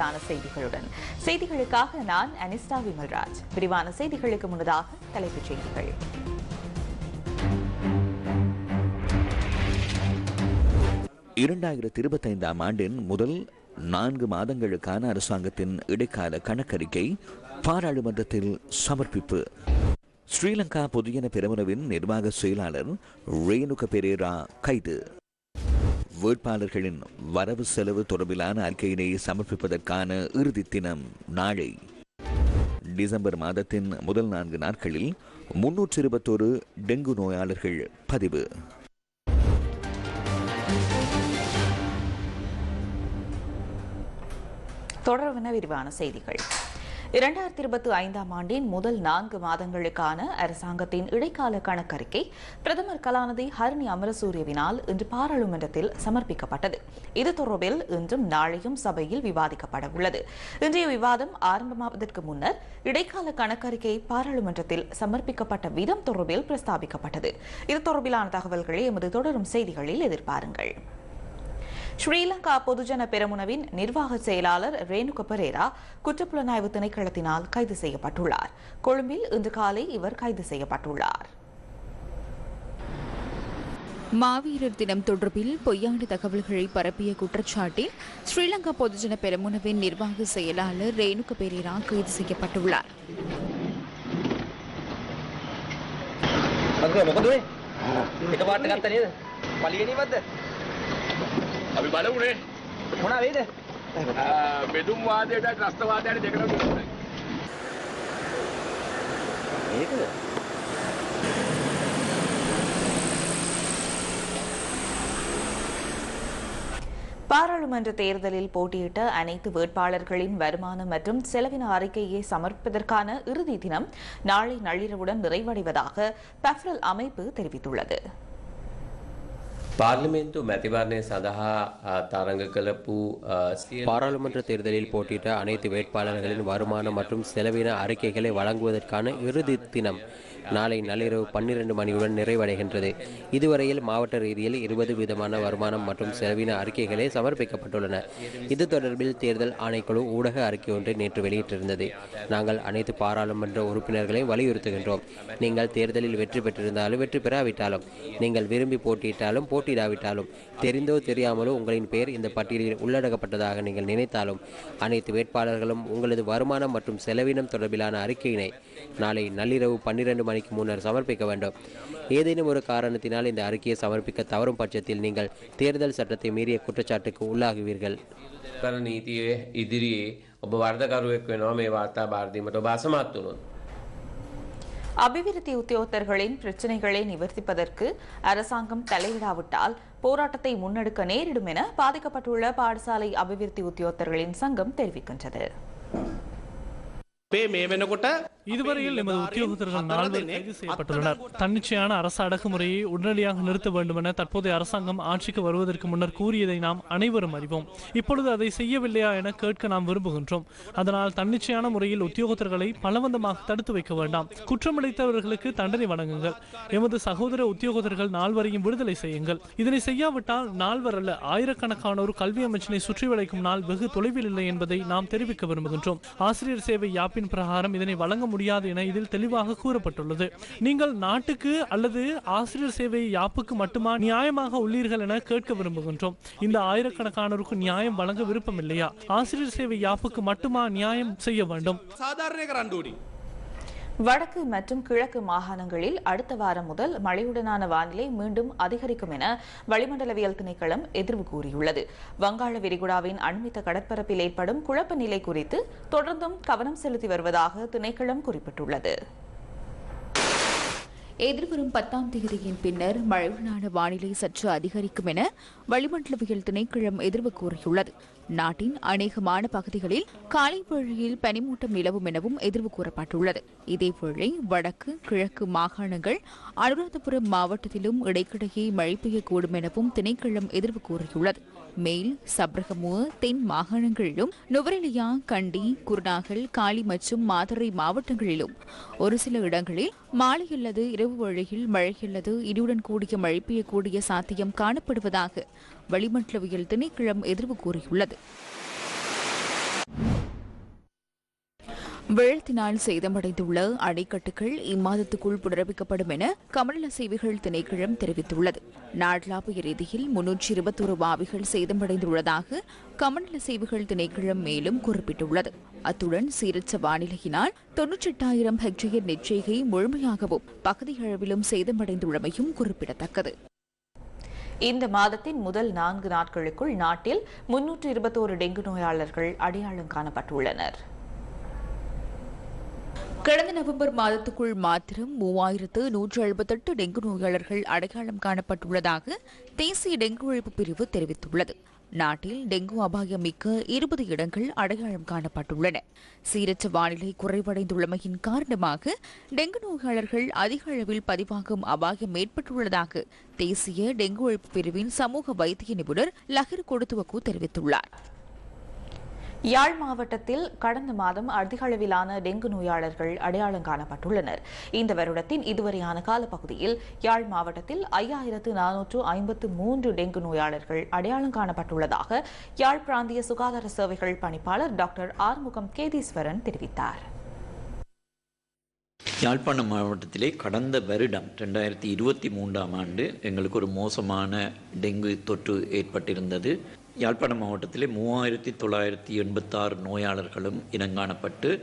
விரிவான செய்திகளுடன். செய்திகளுக்காக நான் அனிஸ்டா விமல்ராஜ். விரிவான செய்திகளுக்கு முன்னதாக தலைப்புச் செய்திகள். இரண்டாயிரத்தி இருபத்தைந்தாம் ஆண்டின் முதல் நான்கு மாதங்களுக்கான அரசாங்கத்தின் இடைக்கால கணக்கறிக்கை பாராளுமன்றத்தில் சமர்ப்பிப்பு. ஸ்ரீலங்கா பொதுஜன பெருமனவின் நிர்வாக செயலாளர் ரேணுக பெரேரா கைது. வேட்பாளர்களின் வரவு செலவு தொடர்பிலான அறிக்கையினை சமர்ப்பிப்பதற்கான இறுதி தினம் நாளை. டிசம்பர் மாதத்தின் முதல் நான்கு நாட்களில் முன்னூற்றி இருபத்தோரு டெங்கு நோயாளர்கள் பதிவு. தொடர்வன விரிவான செய்திகள். இரண்டாயிரத்தி இருபத்தி ஐந்தாம் ஆண்டின் முதல் நான்கு மாதங்களுக்கான அரசாங்கத்தின் இடைக்கால கணக்கறிக்கை பிரதமர் கலாநிதி ஹரணி அமரசூரியவினால் இன்று பாராளுமன்றத்தில் சமர்ப்பிக்கப்பட்டது. இது தொடர்பில் இன்றும் நாளையும் சபையில் விவாதிக்கப்பட உள்ளது. இன்றைய விவாதம் ஆரம்பமாவதற்கு முன்னர் இடைக்கால கணக்கறிக்கை பாராளுமன்றத்தில் சமர்ப்பிக்கப்பட்ட விதம் தொடர்பில் பிரஸ்தாபிக்கப்பட்டது. இது தொடர்பிலான தகவல்களை எமது தொடரும் செய்திகளில் எதிர்பாருங்கள். ஸ்ரீலங்கா பொதுஜன பெரமுனவின் நிர்வாக செயலாளர் ரேணுக பெரேரா குற்றப்புலனாய்வு திணைக்களத்தினால் கைது செய்யப்பட்டுள்ளார் கொழும்பில் இன்று காலை இவர் கைது செய்யப்பட்டுள்ளார் மாவீரர் தினம் தொடர்பில் பொய்யான தகவல்களை பரப்பிய குற்றச்சாட்டில் ஸ்ரீலங்கா பொதுஜன பெரமுனவின் நிர்வாக செயலாளர் ரேணுக பெரேரா கைது செய்யப்பட்டுள்ளார் අද මොකද වේ එක පාට ගත්ත නේද පලියනීමත්ද අපි බලමුණේ මොනා වේද බෙදුම් වාදයට ත්‍රස්තවාදයට දෙකට ඒකද பாராளுமன்ற தேர்தலில் போட்டியிட்ட அனைத்து வேட்பாளர்களின் வருமானம் மற்றும் செலவின அறிக்கையை சமர்ப்பிப்பதற்கான இறுதி தினம் நாளை நள்ளிரவுடன் நிறைவடைவதாக பெஃப்ரல் அமைப்பு தெரிவித்துள்ளது පාර්ලිමේන්තු මැතිවරණය සඳහා අ, තරඟ කළපු අ, සියලු பாராளுமன்ற தேர்தலில் போட்டியிட்ட அனைத்து வேட்பாளர்களின் வருமானம் மற்றும் செலவின அறிக்கைகளை வழங்குவதற்கான இறுதி தினம் நாளை நள்ளிரவு பன்னிரண்டு மணியுடன் நிறைவடைகின்றது. இதுவரையில் மாவட்ட ரீதியில் இருபது விதமான வருமானம் மற்றும் செலவின அறிக்கைகளே சமர்ப்பிக்கப்பட்டுள்ளன. இது தொடர்பில் தேர்தல் ஆணைக்குழு ஊடக அறிக்கை ஒன்றை நேற்று வெளியிட்டிருந்தது. நாங்கள் அனைத்து பாராளுமன்ற உறுப்பினர்களை வலியுறுத்துகின்றோம். நீங்கள் தேர்தலில் வெற்றி பெற்றிருந்தாலும் வெற்றி பெறாவிட்டாலும் நீங்கள் விரும்பி போட்டியிட்டாலும் போட்டியிடாவிட்டாலும் தெரிந்தோ தெரியாமலோ உங்களின் பெயர் இந்த பட்டியலில் உள்ளடக்கப்பட்டதாக நீங்கள் நினைத்தாலும் அனைத்து வேட்பாளர்களும் உங்களது வருமானம் மற்றும் செலவினம் தொடர்பிலான அறிக்கையினை நாளை நள்ளிரவு பன்னிரண்டு மணிக்கு முன்னர் சமர்ப்பிக்க வேண்டும் ஏதேனும் ஒரு காரணத்தினால் இந்த அறிக்கையை சமர்ப்பிக்க தவறும் பட்சத்தில் நீங்கள் தேர்தல் சட்டத்தை மீறிய குற்றச்சாட்டுக்கு உள்ளாகுவீர்கள் කරන නීතියේ ඉදිරියේ ඔබ වර්ධකරුවෙක් වෙනවා මේ වාර්තා භාරදීමට ඔබ අසමත් වුණොත්. அபிவிருத்தி உத்தியோகத்தர்களின் பிரச்சினைகளை நிவர்த்திப்பதற்கு அரசாங்கம் தலையிடாவிட்டால் போராட்டத்தை முன்னெடுக்க நேரிடும் என பாதிக்கப்பட்டுள்ள பாடசாலை அபிவிருத்தி உத்தியோகத்தர்களின் சங்கம் தெரிவிக்கின்றது இதுவரையில் எமது உத்தியோகத்தர்கள் நால்வர் கைது செய்யப்பட்டுள்ளனர். தன்னிச்சையான அரசு அடக்குமுறையை உடனடியாக நிறுத்த வேண்டும் என தற்போதைய அரசாங்கம் ஆட்சிக்கு வருவதற்கு முன்னர் கூறியதை நாம் அனைவரும் அறிவோம். இப்பொழுது அதை செய்யவில்லையா என கேட்க நாம் விரும்புகின்றோம். அதனால் தன்னிச்சையான முறையில் உத்தியோகத்தர்களை பலவந்தமாக தடுத்து வைக்க வேண்டாம். குற்றமளித்தவர்களுக்கு தண்டனை வழங்குங்கள். எமது சகோதர உத்தியோகத்தர்கள் நால்வரையும் விடுதலை செய்யுங்கள். இதனை செய்யாவிட்டால் நால்வர் அல்ல ஆயிரக்கணக்கானோர் கல்வி அமைச்சனை சுற்றி வளைக்கும் நாள் வெகு தொலைவில் இல்லை என்பதை நாம் தெரிவிக்க விரும்புகின்றோம். ஆசிரியர் சேவை யாப்பி அமைப்பின் பிரகாரம் இதனை வழங்க முடியாது என இதில் தெளிவாக கூறப்பட்டுள்ளது. நீங்கள் நாட்டுக்கு அல்லது ஆசிரியர் சேவை யாப்புக்கு மட்டுமா நியாயமாக உள்ளீர்கள் என கேட்க விரும்புகின்றோம். இந்த ஆயிரக்கணக்கானோருக்கு நியாயம் வழங்க விருப்பம் இல்லையா ஆசிரியர் சேவை யாப்புக்கு மட்டுமா நியாயம் செய்ய வேண்டும்? சாதாரண வடக்கு மற்றும் கிழக்கு மாகாணங்களில் அடுத்த வாரம் முதல் மழையுடனான வானிலை மீண்டும் அதிகரிக்கும் என வளிமண்டலவியல் திணைக்களம் எதிர்வு கூறியுள்ளது. வங்காள விரிகுடாவின் அண்மித்த கடற்பரப்பில் ஏற்படும் குழப்ப நிலை குறித்து தொடர்ந்தும் கவனம் செலுத்தி வருவதாக திணைக்களம் குறிப்பிட்டுள்ளது. எதிர்வரும் பத்தாம் தேதியின் பின்னர் மழையுடனான வானிலை சற்று அதிகரிக்கும் என வளிமண்டலவியல் திணைக்களம் எதிர்வு கூறியுள்ளது. நாட்டின் அநேகமான பகுதிகளில் காலை பொழியில் பனிமூட்டம் நிலவும் எனவும் எதிர்வு கூறப்பட்டுள்ளது. இதேவேளை வடக்கு கிழக்கு மாகாணங்கள் அனுராதபுரம் மாவட்டத்திலும் இடைக்கிடையே மழை பெய்யக்கூடும் எனவும் திணைக்களம் எதிர்வு கூறியுள்ளது. மேல் சப்ரகமுவ தென் மாகாணங்களிலும் நுவரெலியா கண்டி குருநாகல் காலி மற்றும் மாதுரை மாவட்டங்களிலும் ஒரு சில இடங்களில் மாலையுள்ளது இரவு வழியில் மழை அல்லது இடியுடன் கூடிய மழை பெய்யக்கூடிய சாத்தியம் காணப்படுவதாக வளிமண்டலவியல் திணைக்களம் எதிர்வு கூறியுள்ளது. வெள்ளத்தினால் சேதமடைந்துள்ள அணைக்கட்டுகள் இம்மாதத்துக்குள் புனரமைக்கப்படும் என கமநல சேவைகள் திணைக்களம் தெரிவித்துள்ளது. நாடளாவிய ரீதியில் முன்னூற்றி இருபத்தொரு பாவிகள் சேதமடைந்துள்ளதாக கமநல சேவைகள் திணைக்களம் மேலும் குறிப்பிட்டுள்ளது. அத்துடன் சீரற்ற வானிலையினால் தொன்னூற்றெட்டாயிரம் ஹெக்டேயர் நெற்செய்கை முழுமையாகவும் பகுதியளவிலும் சேதமடைந்துள்ளமையும் குறிப்பிடத்தக்கது. இந்த மாதத்தின் முதல் நான்கு நாட்களுக்குள் நாட்டில் முன்னூற்று இருபத்தோரு டெங்கு நோயாளர்கள் அடையாளம் காணப்பட்டுள்ளனர். கடந்த நவம்பர் மாதத்துக்குள் மாத்திரம் மூவாயிரத்து நூற்று எழுபத்தெட்டு டெங்கு நோயாளர்கள் அடையாளம் காணப்பட்டுள்ளதாக தேசிய டெங்கு ஒழிப்பு பிரிவு தெரிவித்துள்ளது. நாட்டில் டெங்கு அபாயம் மிக்க இருபது இடங்கள் அடையாளம் காணப்பட்டுள்ளன. சீரற்ற வானிலை குறைவடைந்துள்ளமையின் காரணமாக டெங்கு நோயாளர்கள் அதிக அளவில் பதிவாகும் அபாயம் ஏற்பட்டுள்ளதாக தேசிய டெங்கு ஒழிப்பு பிரிவின் சமூக வைத்திய நிபுணர் லஹிர் கொடுத்துவக்கு தெரிவித்துள்ளார். யாழ் மாவட்டத்தில் கடந்த மாதம் அதிக அளவிலான டெங்கு நோயாளர்கள் அடையாளம் காணப்பட்டுள்ளனர். இந்த வருடத்தின் இதுவரையான காலப்பகுதியில் யாழ் மாவட்டத்தில் ஐயாயிரத்து நானூற்று ஐம்பத்து மூன்று டெங்கு நோயாளர்கள் அடையாளம் காணப்பட்டுள்ளதாக யாழ் பிராந்திய சுகாதார சேவைகள் பணிப்பாளர் டாக்டர் ஆறுமுகம் கேதீஸ்வரன் தெரிவித்தார். யாழ்ப்பாணம் மாவட்டத்திலே கடந்த வருடம் ரெண்டாயிரத்தி இருபத்தி மூன்றாம் ஆண்டு எங்களுக்கு ஒரு மோசமான டெங்கு தொற்று ஏற்பட்டிருந்தது. யாழ்ப்பாணம் மாவட்டத்திலே மூவாயிரத்தி தொள்ளாயிரத்தி எண்பத்தாறு நோயாளர்களும் இனங்காணப்பட்டு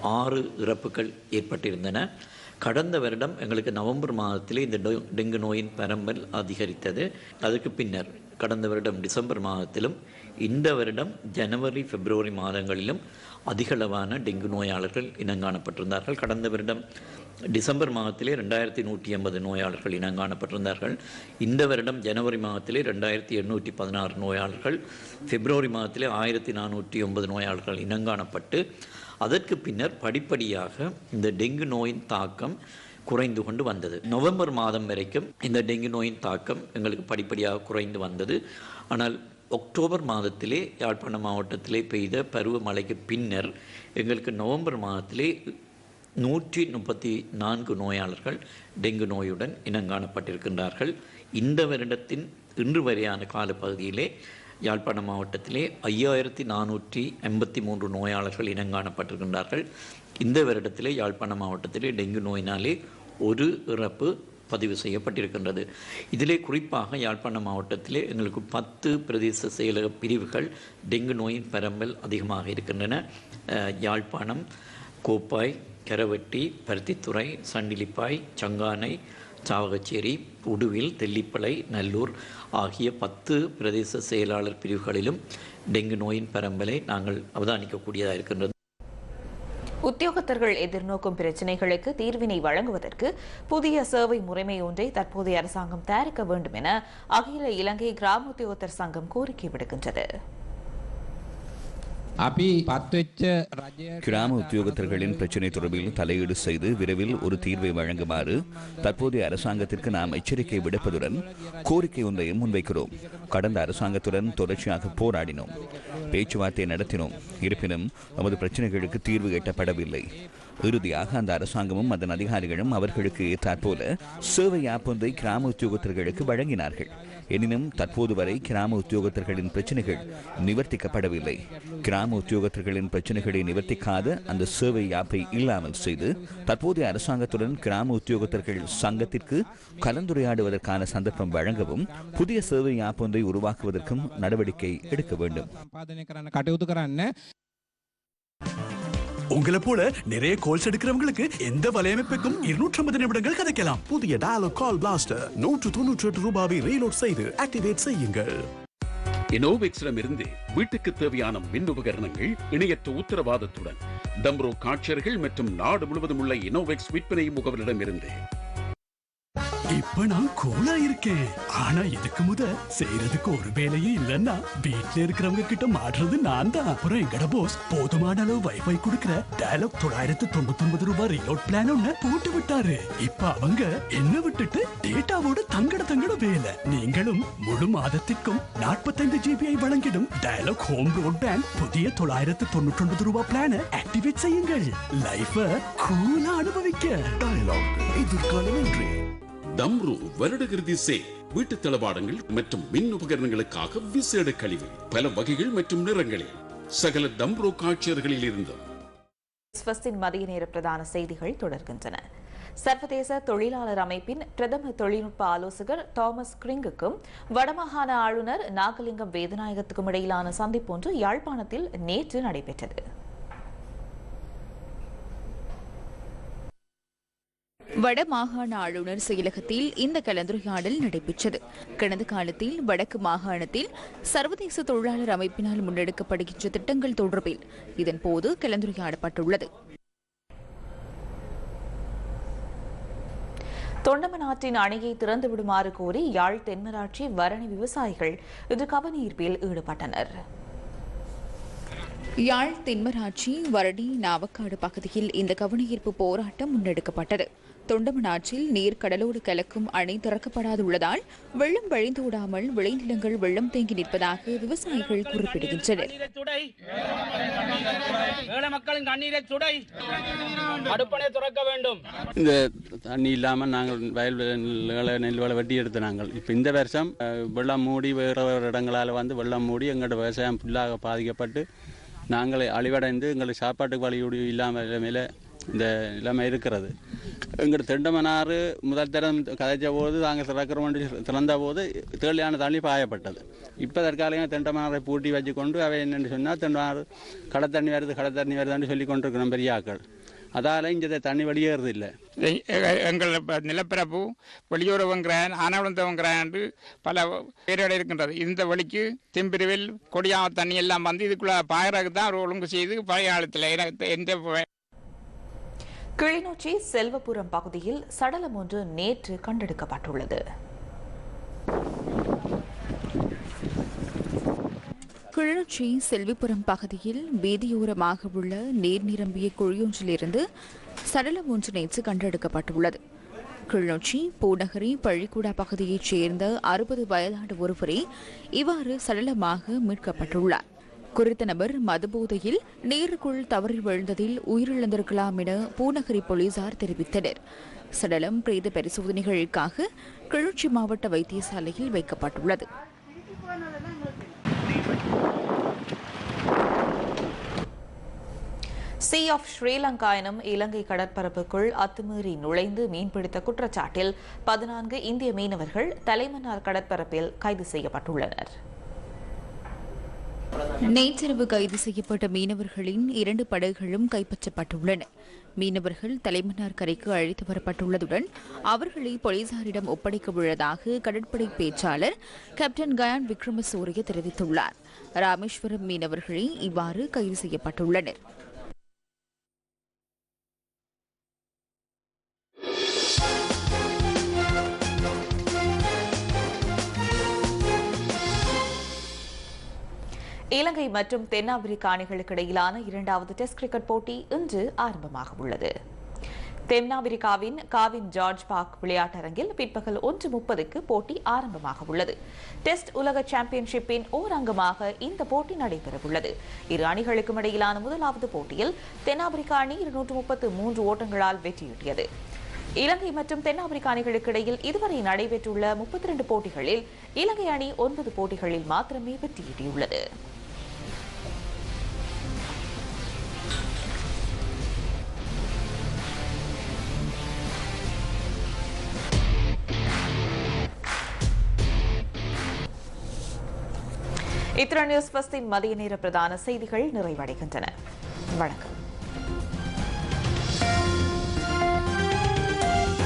ஆறு இறப்புகள் ஏற்பட்டிருந்தன. கடந்த வருடம் எங்களுக்கு நவம்பர் மாதத்திலே இந்த டெங்கு நோயின் பரம்பல் அதிகரித்தது. அதற்கு பின்னர் கடந்த வருடம் டிசம்பர் மாதத்திலும் இந்த வருடம் ஜனவரி பிப்ரவரி மாதங்களிலும் அதிகளவான டெங்கு நோயாளர்கள் இனங்காணப்பட்டிருந்தார்கள். கடந்த வருடம் டிசம்பர் மாதத்திலே ரெண்டாயிரத்தி நூற்றி எண்பது நோயாளர்கள் இனங்காணப்பட்டிருந்தார்கள். இந்த வருடம் ஜனவரி மாதத்திலே ரெண்டாயிரத்தி எண்ணூற்றி பதினாறு நோயாளர்கள் பிப்ரவரி மாதத்திலே ஆயிரத்தி நானூற்றி ஒன்பது நோயாளர்கள் இனங்காணப்பட்டு அதற்கு பின்னர் படிப்படியாக இந்த டெங்கு நோயின் தாக்கம் குறைந்து கொண்டு வந்தது. நவம்பர் மாதம் வரைக்கும் இந்த டெங்கு நோயின் தாக்கம் எங்களுக்கு படிப்படியாக குறைந்து வந்தது. ஆனால் அக்டோபர் மாதத்திலே யாழ்ப்பாணம் மாவட்டத்திலே பெய்த பருவமழைக்கு பின்னர் எங்களுக்கு நவம்பர் மாதத்திலே நூற்றி முப்பத்தி நான்கு நோயாளர்கள் டெங்கு நோயுடன் இனங்காணப்பட்டிருக்கின்றார்கள். இந்த வருடத்தின் இன்று வரையான காலப்பகுதியிலே யாழ்ப்பாணம் மாவட்டத்திலே ஐயாயிரத்தி நானூற்றி எண்பத்தி மூன்று நோயாளர்கள் இனங்காணப்பட்டிருக்கின்றார்கள். இந்த வருடத்திலே யாழ்ப்பாணம் மாவட்டத்திலே டெங்கு நோயினாலே ஒரு இறப்பு பதிவு செய்யப்பட்டிருக்கின்றது. இதிலே குறிப்பாக யாழ்ப்பாணம் மாவட்டத்திலே எங்களுக்கு பத்து பிரதேச செயலக பிரிவுகள் டெங்கு நோயின் பரம்பல் அதிகமாக இருக்கின்றன. யாழ்ப்பாணம் கோப்பாய் கரவட்டி பருத்தித்துறை சண்டிலிப்பாய் சங்கானை சாவகச்சேரி உடுவில் தெல்லிப்பளை நல்லூர் ஆகிய பத்து பிரதேச செயலாளர் பிரிவுகளிலும் டெங்கு நோயின் பரம்பலை நாங்கள் அவதானிக்கக்கூடியதாக இருக்கின்றது. உத்தியோகத்தர்கள் எதிர்நோக்கும் பிரச்சினைகளுக்கு தீர்வினை வழங்குவதற்கு புதிய சேவை முறைமை ஒன்றை தற்போதைய அரசாங்கம் தயாரிக்க வேண்டும் என அகில இலங்கை கிராம உத்தியோகத்தர் சங்கம் கோரிக்கை விடுக்கின்றது. கிராம உத்தியோகத்தர்களின் பிரச்சினை தொடர்பில் தலையீடு செய்து விரைவில் ஒரு தீர்வை வழங்குமாறு தற்போதைய அரசாங்கத்திற்கு நாம் எச்சரிக்கை விடுப்பதுடன் கோரிக்கை ஒன்றையும் முன்வைக்கிறோம். கடந்த அரசாங்கத்துடன் தொடர்ச்சியாக போராடினோம். பேச்சுவார்த்தை நடத்தினோம். இருப்பினும் நமது பிரச்சனைகளுக்கு தீர்வு எட்டப்படவில்லை. இறுதியாக அந்த அரசாங்கமும் அதன் அதிகாரிகளும் அவர்களுக்கு ஏற்றாற்போல சேவை ஆப் ஒன்றை கிராம உத்தியோகத்தர்களுக்கு வழங்கினார்கள். எனினும் தற்போது வரை கிராம உத்தியோகத்தர்களின் பிரச்சனைகள் நிவர்த்திக்கப்படவில்லை. கிராம உத்தியோகத்தர்களின் பிரச்சனைகளை நிவர்த்திக்காத அந்த சேவை ஆப்பை இல்லாமல் செய்து தற்போதைய அரசாங்கத்துடன் கிராம உத்தியோகத்தர்கள் சங்கத்திற்கு கலந்துரையாடுவதற்கான சந்தர்ப்பம் வழங்கவும் புதிய சேவை ஆப் ஒன்றை உருவாக்குவதற்கும் நடவடிக்கை எடுக்க வேண்டும். உங்களை போல நிறைய கால்ஸ் எடுக்கிறவங்களுக்கு எந்த வலையமைப்புக்கும் இருநூற்றி ஐம்பது நிமிடங்கள் கிடைக்கலாம் புதிய டயலாக் கால் பிளாஸ்டர் நூற்று தொன்னூற்றி எட்டு ரூபாவை ரீலோட் செய்து ஆக்டிவேட் செய்யுங்கள். இனோவெக்ஸிடம் இருந்து வீட்டுக்கு தேவையான மின் உபகரணங்கள் இணையற்ற உத்தரவாதத்துடன் டம்ரோ காட்சியர்கள் மற்றும் நாடு முழுவதும் உள்ள இனோவெக்ஸ் விற்பனை முகவரிடம் இருந்து இப்ப நான் கூலா இருக்கேன். ஆனா இதுக்கு முத செய்யறதுக்கு ஒரு வேலையே இல்லன்னா வீட்டுல இருக்கிறவங்க கிட்ட மாடுறது நான் தான். அப்புறம் எங்கட போஸ் போதுமான அளவு வைஃபை கொடுக்கிற டயலாக் தொள்ளாயிரத்து தொண்ணூத்தி ஒன்பது ரூபாய் ரீலோட் பிளான் ஒண்ணு போட்டு விட்டாரு. இப்ப அவங்க என்ன விட்டுட்டு டேட்டாவோட தங்கட தங்கட வேலை. நீங்களும் முழு மாதத்திற்கும் நாற்பத்தைந்து ஜிபிஐ வழங்கிடும். டயலாக் ஹோம் பிராட்பேண்ட் புதிய தொள்ளாயிரத்து தொண்ணூற்றி ஒன்பது ரூபாய் பிளான ஆக்டிவேட் செய்யுங்கள். லைஃப கூலா அனுபவிக்க. டயலாக் எதிர்காலம் என்று. தம்ரு வருடகிருதி சே வீட்டு தளவாடங்கள் மற்றும் மின் உபகரணங்களுக்காக விசேட கழிவு பல வகைகள் மற்றும் நிறங்களில் சகல தம்ரு காட்சியர்களில் இருந்தும் ஸ்வஸ்தின் மதிய நேர பிரதான செய்திகள் தொடர்கின்றன. சர்வதேச தொழிலாளர் அமைப்பின் பிரதம தொழில்நுட்ப ஆலோசகர் தாமஸ் கிரிங்குக்கும் வடமாகாண ஆளுநர் நாகலிங்கம் வேதநாயகத்துக்கும் இடையிலான சந்திப்பொன்று யாழ்ப்பாணத்தில் நேற்று நடைபெற்றது. வடமாகாண ஆளுநர் செயலகத்தில் இந்த கலந்துரையாடல் நடைபெற்றது. கடந்த காலத்தில் வடக்கு மாகாணத்தில் சர்வதேச தொழிலாளர் அமைப்பினால் முன்னெடுக்கப்படுகின்ற திட்டங்கள் தொடர்பில் இதன்போது கலந்துரையாடப்பட்டுள்ளது. தொண்டமனாற்றின் அணையை திறந்து விடுமாறு கோரி யாழ் தென்மராட்சி வரணி விவசாயிகள் இன்று கவனீர்ப்பில் ஈடுபட்டனர். யாழ் தென்மராட்சி வரடி நாவக்காடு பகுதியில் இந்த கவனஈர்ப்பு போராட்டம் முன்னெடுக்கப்பட்டது. தொண்டமனாற்றில் நீர் கடலோடு கலக்கும் அணை திறக்கப்படாதுள்ளதால் வெள்ளம் வழிந்தோடாமல் விளைநிலங்கள் வெள்ளம் தேங்கி நிற்பதாக விவசாயிகள் குறிப்பிடுகின்றனர். மக்களின் கண்ணீரை சுடை அடுப்பனை துறக்க வேண்டும் இந்த தண்ணி இல்லாமல் நாங்கள் வயல் நெல்களை வெட்டி எடுத்த நாங்கள். இப்போ இந்த வருஷம் வெள்ளம் மூடி வேறு வேறு இடங்களால் வந்து வெள்ளம் மூடி எங்களோட விவசாயம் ஃபுல்லாக பாதிக்கப்பட்டு நாங்கள் அழிவடைந்து எங்களுக்கு சாப்பாட்டுக்கு வழி இல்லாமல் மேலே இந்த நிலைமை இருக்கிறது. எங்கள் திண்டமனாறு முதல் தரம் கதைச்ச போது நாங்கள் திறக்கிற வண்டி திறந்த போது தேவையான தண்ணி பாயப்பட்டது. இப்போ தற்காலிகம் தெண்டமனாரை பூட்டி வச்சு கொண்டு அவை என்னென்னு சொன்னால் திண்டமனாறு கடை தண்ணி வருது கடை தண்ணி வருதுன்னு சொல்லி கொண்டிருக்கிறோம் பெரிய ஆக்கள் அதால் இங்கே தண்ணி வெளியேறது இல்லை எ- எங்கள் ப- நிலப்பரப்பு வெளியுறவுங்கிறான் ஆனவந்தவங்கிறான் பல பேரோட இருக்கின்றது. இந்த வழிக்கு திம்பிரிவில் கொடியா தண்ணி எல்லாம் வந்து இதுக்குள்ளே பாயறதுக்கு தான் ஒழுங்கு செய்து பழைய காலத்தில் எனக்கு எந்த கிளிநொச்சி செல்வபுரம் பகுதியில் சடலம் ஒன்று நேற்று கண்டெடுக்கப்பட்டுள்ளது. கிளிநொச்சி செல்விபுரம் பகுதியில் வீதியோரமாக உள்ள நீர் நிரம்பிய குழியொன்றிலிருந்து சடலம் ஒன்று நேற்று கண்டெடுக்கப்பட்டுள்ளது. கிளிநொச்சி பூநகரி பள்ளிக்கூடா பகுதியைச் சேர்ந்த அறுபது வயதான ஒருவரே இவ்வாறு சடலமாக மீட்கப்பட்டுள்ளார். குறித்த நபர் மதுபோதையில் நீருக்குள் தவறி விழுந்ததில் உயிரிழந்திருக்கலாம் என பூநகரி போலீசார் தெரிவித்தனர். சடலம் பிரேத பரிசோதனைகளுக்காக கிளர்ச்சி மாவட்ட வைத்தியசாலையில் வைக்கப்பட்டுள்ளது. சி ஆஃப் ஸ்ரீலங்கா எனும் இலங்கை கடற்பரப்புக்குள் அத்துமீறி நுழைந்து மீன்பிடித்த குற்றச்சாட்டில் பதினான்கு இந்திய மீனவர்கள் தலைமன்னார் கடற்பரப்பில் கைது செய்யப்பட்டுள்ளனர். நேற்றிரவு கைது செய்யப்பட்ட மீனவர்களின் இரண்டு படகுகளும் கைப்பற்றப்பட்டுள்ளன. மீனவர்கள் தலைமன்னார் கரைக்கு அழைத்து வரப்பட்டுள்ளதுடன் அவர்களை போலீசாரிடம் ஒப்படைக்க உள்ளதாக கடற்படை பேச்சாளர் கேப்டன் கயான் விக்ரமசூரிய தெரிவித்துள்ளார். ராமேஸ்வரம் மீனவர்களே இவ்வாறு கைது செய்யப்பட்டுள்ளனர். இலங்கை மற்றும் தென்னாப்பிரிக்க அணிகளுக்கு இடையிலான இரண்டாவது டெஸ்ட் கிரிக்கெட் போட்டி இன்று ஆரம்பமாக உள்ளது. தென்னாப்பிரிக்காவின் காவின் ஜார்ஜ் பார்க் விளையாட்டரங்கில் பிற்பகல் ஒன்று முப்பதுக்கு போட்டி ஆரம்பமாக உள்ளது. டெஸ்ட் உலக சாம்பியன்ஷிப்பின் ஓர் அங்கமாக இந்த போட்டி நடைபெறவுள்ளது. இரு அணிகளுக்கும் இடையிலான முதலாவது போட்டியில் தென்னாப்பிரிக்கா அணி இருநூற்று முப்பத்து மூன்று ஓட்டங்களால் வெற்றியிட்டியது இலங்கை மற்றும் தென்னாப்பிரிக்க அணிகளுக்கு இடையில் இதுவரை நடைபெற்றுள்ள முப்பத்தி இரண்டு போட்டிகளில் இலங்கை அணி ஒன்பது போட்டிகளில் மாத்திரமே வெற்றியீட்டியுள்ளது இத்துடன் நியூஸ் பஸ்தின் மதிய நேர பிரதான செய்திகள் நிறைவடைகின்றன. வணக்கம்.